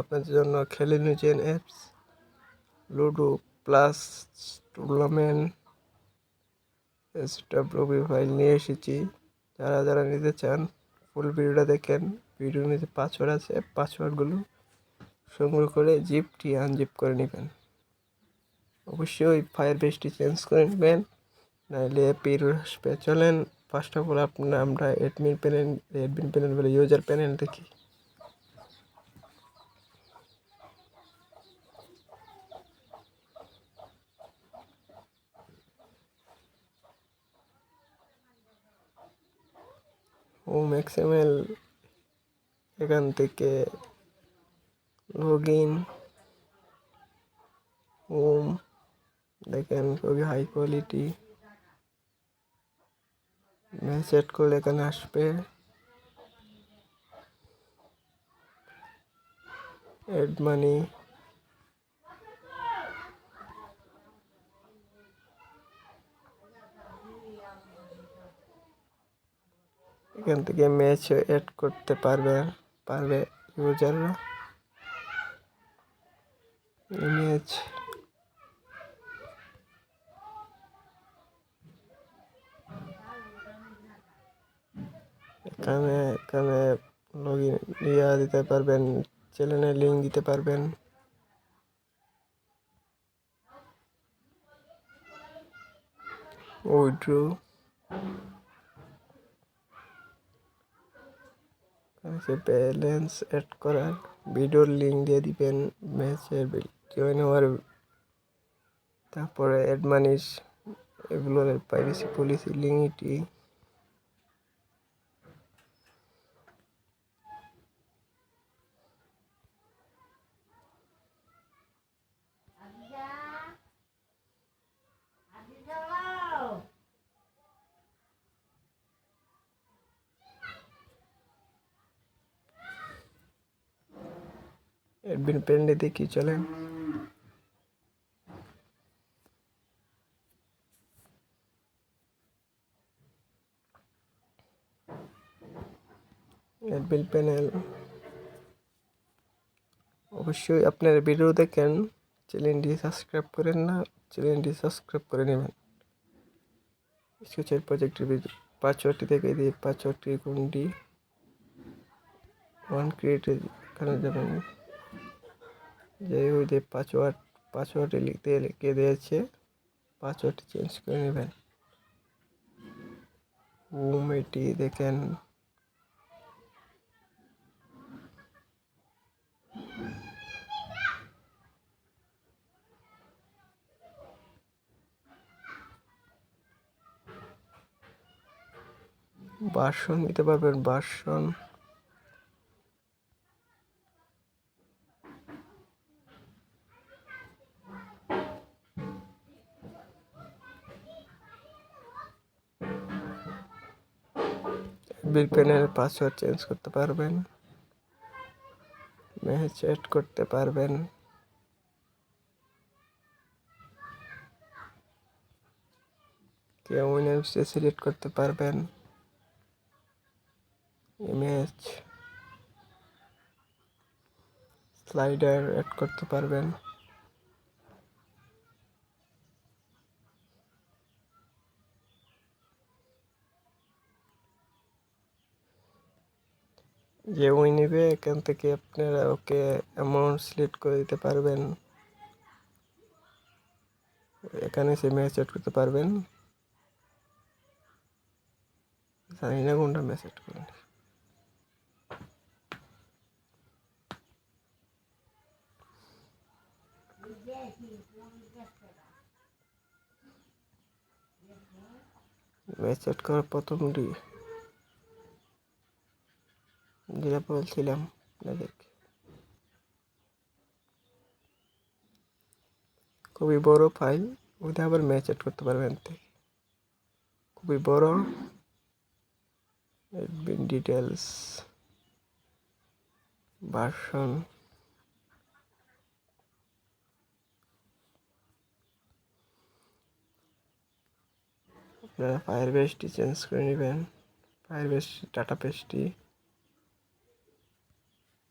আপনাদের জন্য খেলে নিয়েছেন apps, ludo plus tournament SW file নিয়ে এসেছি। যারা যারা নিতে চান, ফুল ভিডিওটা দেখেন, ভিডিওর নিচে পাসওয়ার্ড আছে পাসওয়ার্ডগুলো সংগ্রহ করে জিপটি আনজিপ করে নেবেন। অবশ্যই ফায়ার বেসটি চেঞ্জ করে নেবেন, নাহলে পির আসবে। চলেন ফার্স্ট অফ অল আপনার আমরা অ্যাডমিন প্যানেল অ্যাডমিন প্যানেল বলে ইউজার প্যানেল দেখি। হোম এক্সএমএল এখান থেকে লগ ইন হোম দেখেন খুবই হাই কোয়ালিটি সেট করলে এখানে আসবে। এড মানি এখান থেকে ম্যাচ এড করতে পারবে পারবে ইউজাররা ইমেজ এখানে এখানে লগ ইন দিতে পারবেন চ্যানেলের লিঙ্ক দিতে পারবেন। উইড্রো সে ব্যালেন্স অ্যাড করার ভিডিওর লিঙ্ক দিয়ে দিবেন ম্যাচের জয়েন হওয়ার তারপরে অ্যাডমানিস এগুলো এগুলোর প্রাইভেসি পলিসি লিঙ্কটি এডমিন পেন্ডে দেখি চলেন অ্যাডমিন প্যানেল অবশ্যই আপনার ভিডিও দেখেন চ্যানেলটি সাবস্ক্রাইব করেন না চ্যানেলটি সাবস্ক্রাইব করে নেবেন স্কেচের প্রজেক্টের পাঁচটি থেকে দিয়ে পাঁচটি কোনটি ওয়ান ক্রিয়েটে এখানে যাবেন যে ওই যে পাসওয়ার্ড পাসওয়ার্ডে লিখতে লিখে দিয়েছে। পাসওয়ার্ড চেঞ্জ করে নেবেন। হোম এটি দেখেন। বাসন নিতে পারবেন বাসন বিল পেনের পাসওয়ার্ড চেঞ্জ করতে পারবেন। ম্যাচ অ্যাড করতে পারবেন। কেউ উইনার্সে সিলেক্ট করতে পারবেন। ইমেজ স্লাইডার অ্যাড করতে পারবেন। যে ওই নেবে, এখান থেকে আপনারা ওকে অ্যামাউন্ট সিলেক্ট করে দিতে পারবেন। এখানে সে মেসেজ করতে পারবেন। জানি না কোনটা মেসেজ করেন মেসেজ করার প্রথমটি যেটা বলছিলাম আপনাদেরকে খুবই বড় ফাইল ওইটা আবার ম্যাচ অ্যাড করতে পারবেন থেকে। খুবই বড়। অ্যাডমিন ডিটেলস ভার্সন আপনারা ফায়ার বেসটি চেঞ্জ করে নেবেন। ফায়ার বেস টাটা বেসটি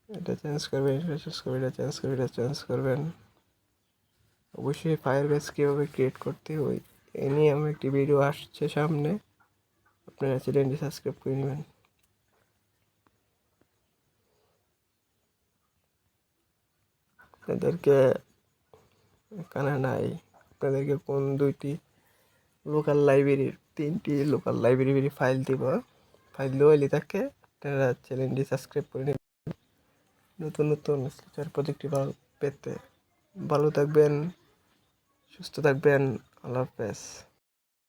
এটা চেঞ্জ করবেন, এটা চেঞ্জ করবেন, এটা চেঞ্জ করবেন, এটা চেঞ্জ করবেন। অবশ্যই ফায়ার বেস কীভাবে ক্রিয়েট করতে হয়, এ নিয়ে আমার একটি ভিডিও আসছে সামনে। আপনারা চ্যানেলটি সাবস্ক্রাইব করে নেবেন। আপনাদেরকে এখানে নাই, আপনাদেরকে কোন দুইটি লোকাল লাইব্রেরির তিনটি লোকাল লাইব্রেরি ফাইল দিব। ফাইল দেওয়ালি থাকে, আপনারা চ্যানেলটি সাবস্ক্রাইব করে নেবেন। নতুন নতুন প্রযুক্তি ভালো পেতে ভালো থাকবেন সুস্থ থাকবেন আল্লাহ হাফেজ।